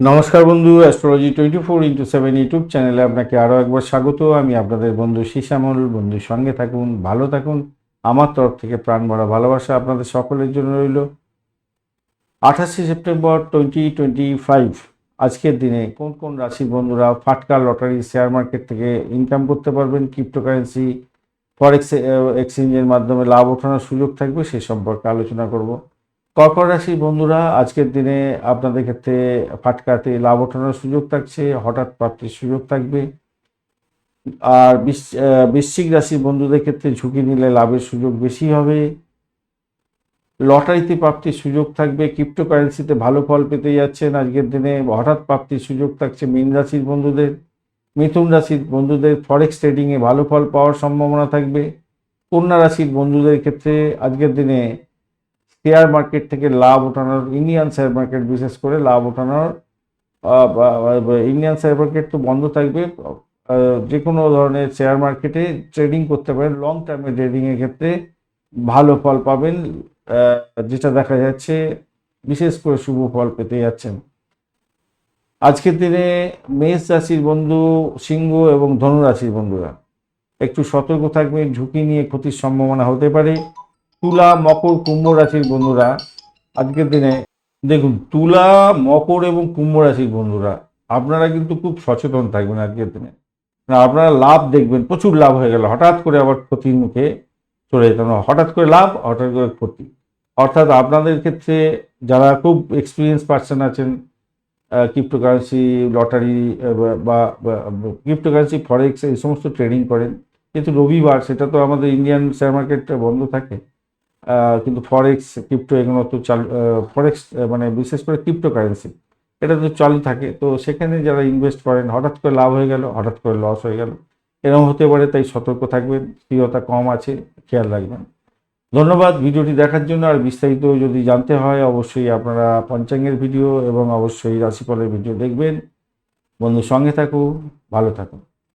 নমস্কার বন্ধু astrology twenty four into seven YouTube চ্যানেলে আপনাকে আরও একবার স্বাগত। আমি আপনাদের বন্ধু শিশামল বন্ধুর সঙ্গে থাকুন, ভালো থাকুন। আমার তরফ থেকে প্রাণ ভরা ভালোবাসা আপনাদের সকলের জন্য রইল। আঠাশে সেপ্টেম্বর টোয়েন্টি টোয়েন্টি ফাইভ আজকের দিনে কোন কোন রাশির বন্ধুরা ফাটকা লটারি শেয়ার মার্কেট থেকে ইনকাম করতে পারবেন? ক্রিপ্টোকারেন্সি ফরেক্স এক্সচেঞ্জের মাধ্যমে লাভ ওঠানোর সুযোগ থাকবে, সে সম্পর্কে আলোচনা করব। কর্কট রাশি বন্ধুরা, আজকের দিনে আপনাদের ক্ষেত্রে ফাটকাতে লাভ ওঠানোর সুযোগ থাকছে, হঠাৎ প্রাপ্তির সুযোগ থাকবে। আর বৃশ্চিক রাশির বন্ধুদের ক্ষেত্রে ঝুঁকি নিলে লাভের সুযোগ বেশি হবে। লটারিতে প্রাপ্তির সুযোগ থাকবে, ক্রিপ্টোকারেন্সিতে ভালো ফল পেতে যাচ্ছেন আজকের দিনে, হঠাৎ প্রাপ্তির সুযোগ থাকছে মীন রাশির বন্ধুদের। মিথুন রাশির বন্ধুদের ফরেক্স ট্রেডিংয়ে ভালো ফল পাওয়ার সম্ভাবনা থাকবে। কন্যা রাশির বন্ধুদের ক্ষেত্রে আজকের দিনে শেয়ার মার্কেট থেকে লাভ ওঠানোর ইন্ডিয়ান শেয়ার মার্কেট বিশেষ করে লাভ ওঠানোর ইন্ডিয়ান শেয়ার মার্কেট তো বন্ধ থাকবে। যে কোনো ধরনের শেয়ার মার্কেটে ট্রেডিং করতে পারেন লং টার্মে ট্রেডিংয়ের ক্ষেত্রে ভালো ফল পাবেন। যেটা দেখা যাচ্ছে বিশেষ করে শুভ ফল পেতে যাচ্ছেন। আজকের দিনে মেষ রাশির বন্ধু, সিংহ এবং ধনু রাশির বন্ধুরা, একটু সতর্ক থাকবেন, ঝুঁকি নিয়ে ক্ষতির সম্ভাবনা হতে পারে। তুলা, মকর, কুম্ভ রাশির বন্ধুরা, আজকের দিনে দেখুন, তুলা, মকর এবং কুম্ভ রাশির বন্ধুরা, আপনারা কিন্তু খুব সচেতন থাকবেন আজকের দিনে আপনারা লাভ দেখবেন, প্রচুর লাভ হয়ে গেল, হঠাৎ করে আবার ক্ষতির মুখে চলে যেতে হবে। হঠাৎ করে লাভ, হঠাৎ করে ক্ষতি অর্থাৎ আপনাদের ক্ষেত্রে যারা খুব এক্সপিরিয়েন্স পার্সন আছেন ক্রিপ্টোকারেন্সি লটারি বা ক্রিপ্টোকারেন্সি ফরেক্স এই সমস্ত ট্রেডিং করেন, কিন্তু রবিবার, সেটা তো আমাদের ইন্ডিয়ান শেয়ার মার্কেটটা বন্ধ থাকে কিন্তু ফরেক্স ক্রিপ্টো এগুলো তো চালু ফরেক্স মানে বিশেষ করে ক্রিপ্টোকারেন্সি এটা তো চালু থাকে, তো সেখানে যারা ইনভেস্ট করেন, হঠাৎ করে লাভ হয়ে গেল, হঠাৎ করে লস হয়ে গেল, এরকম হতে পারে, তাই সতর্ক থাকবেন স্থিরতা কম আছে, খেয়াল রাখবেন। ধন্যবাদ ভিডিওটি দেখার জন্য, আর বিস্তারিত যদি জানতে হয়, অবশ্যই আপনারা পঞ্চাঙ্গের ভিডিও এবং অবশ্যই রাশিফলের ভিডিও দেখবেন। বন্ধুর সঙ্গে থাকুন, ভালো থাকুন।